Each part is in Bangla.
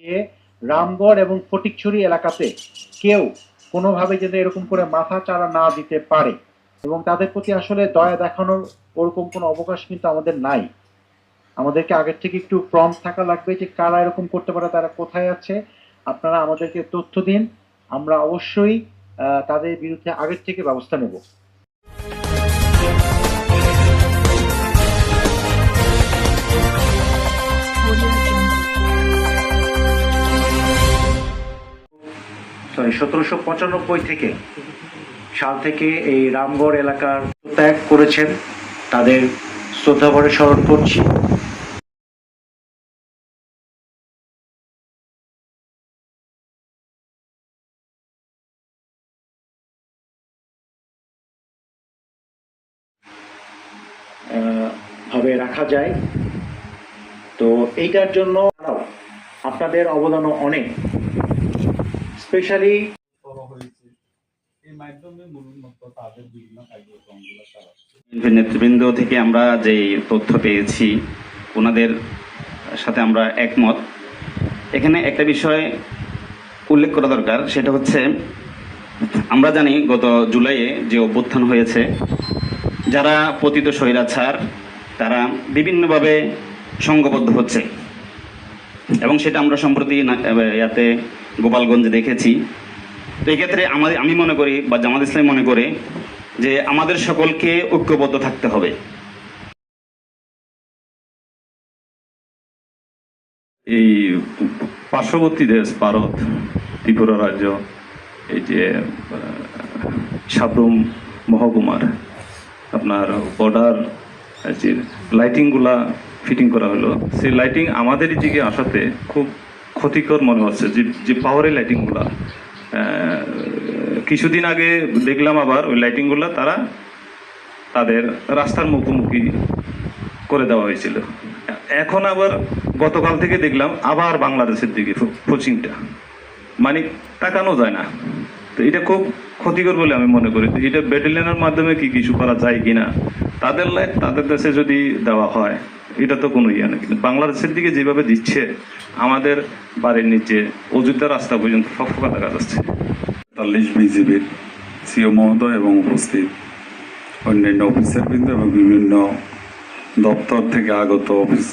যে রামগড় এবং ফটিকছড়ি এলাকাতে কেউ কোনোভাবে যাতে এরকম করে মাথা চারা না দিতে পারে। এবং তাদের প্রতি আসলে দয়া দেখানোর ওরকম কোনো অবকাশ কিন্তু আমাদের নাই। আমাদেরকে আগের থেকে একটু প্রম থাকা লাগবে যে কারা এরকম করতে পারে, তারা কোথায় আছে। আপনারা আমাদেরকে তথ্য দিন। আমরা অবশ্যই তাদের বিরুদ্ধে আগের থেকে ব্যবস্থা নেব। সরি, সতেরোশো পঁচানব্বই থেকে সাল থেকে এই রামগড় এলাকার ত্যাগ করেছেন। তাদের শ্রদ্ধা ভরে স্মরণ করছি। ভাবে রাখা যায়। তো এইটার জন্য আপনাদের অবদানও অনেক। স্পেশালি নেতৃবৃন্দ থেকে আমরা যে তথ্য পেয়েছি, ওনাদের সাথে আমরা একমত। এখানে একটা বিষয় উল্লেখ করা দরকার, সেটা হচ্ছে, আমরা জানি গত জুলাইয়ে যে অভ্যুত্থান হয়েছে, যারা পতিত স্বৈরাচার, তারা বিভিন্নভাবে সংঘবদ্ধ হচ্ছে। এবং সেটা আমরা সম্প্রতি ইয়াতে গোপালগঞ্জে দেখেছি। তো এক্ষেত্রে আমাদের, আমি মনে করি, বা জামাত ইসলাম মনে করে যে আমাদের সকলকে ঐক্যবদ্ধ থাকতে হবে। এই পার্শ্ববর্তী দেশ, ভারত, ত্রিপুরা রাজ্য, এই যে সাবরুম মহকুমার, আপনার বর্ডার লাইটিংগুলা ফিটিং করা হলো। সেই লাইটিং আমাদের দিকে আসাতে খুব ক্ষতিকর মনে হচ্ছে যে যে পাওয়ারের লাইটিংগুলা কিছুদিন আগে দেখলাম আবার ওই লাইটিংগুলো তারা তাদের রাস্তার মুখোমুখি করে দেওয়া হয়েছিল। এখন আবার গতকাল থেকে দেখলাম আবার বাংলাদেশের দিকে কোচিংটা মানে তাকানো যায় না। তো এটা খুব ক্ষতিকর বলে আমি মনে করি। এটা ব্যাটালিয়নের মাধ্যমে কি কিছু করা যায় কিনা, তাদের লাইট তাদের দেশে যদি দেওয়া হয় এটা তো কোনো ইয়ে না কিন্তু বাংলাদেশের দিকে যেভাবে দিচ্ছে আমাদের বাড়ির নিচে অযোধ্যা রাস্তা পর্যন্ত ফকফকা দেখা যাচ্ছে। তাল্লিশ বিজিবির সিও মহোদয় এবং উপস্থিত অন্যান্য অফিসারবৃন্দ এবং বিভিন্ন দপ্তর থেকে আগত অফিস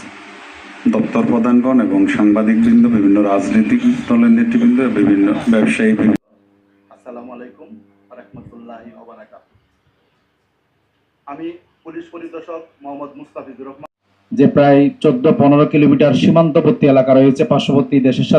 দপ্তর প্রধানগণ এবং সাংবাদিক সাংবাদিকবৃন্দ বিভিন্ন রাজনৈতিক দলের নেতৃবৃন্দ বিভিন্ন ব্যবসায়ী আসসালামু আলাইকুম রহমতুল্লাহি আমি পুলিশ পরিদর্শক মোহাম্মদ মুস্তাফিজুর রহমান। যে প্রায় চোদ্দ পনেরো কিলোমিটার সীমান্তবর্তী এলাকা রয়েছে পার্শ্ববর্তী দেশের সাথে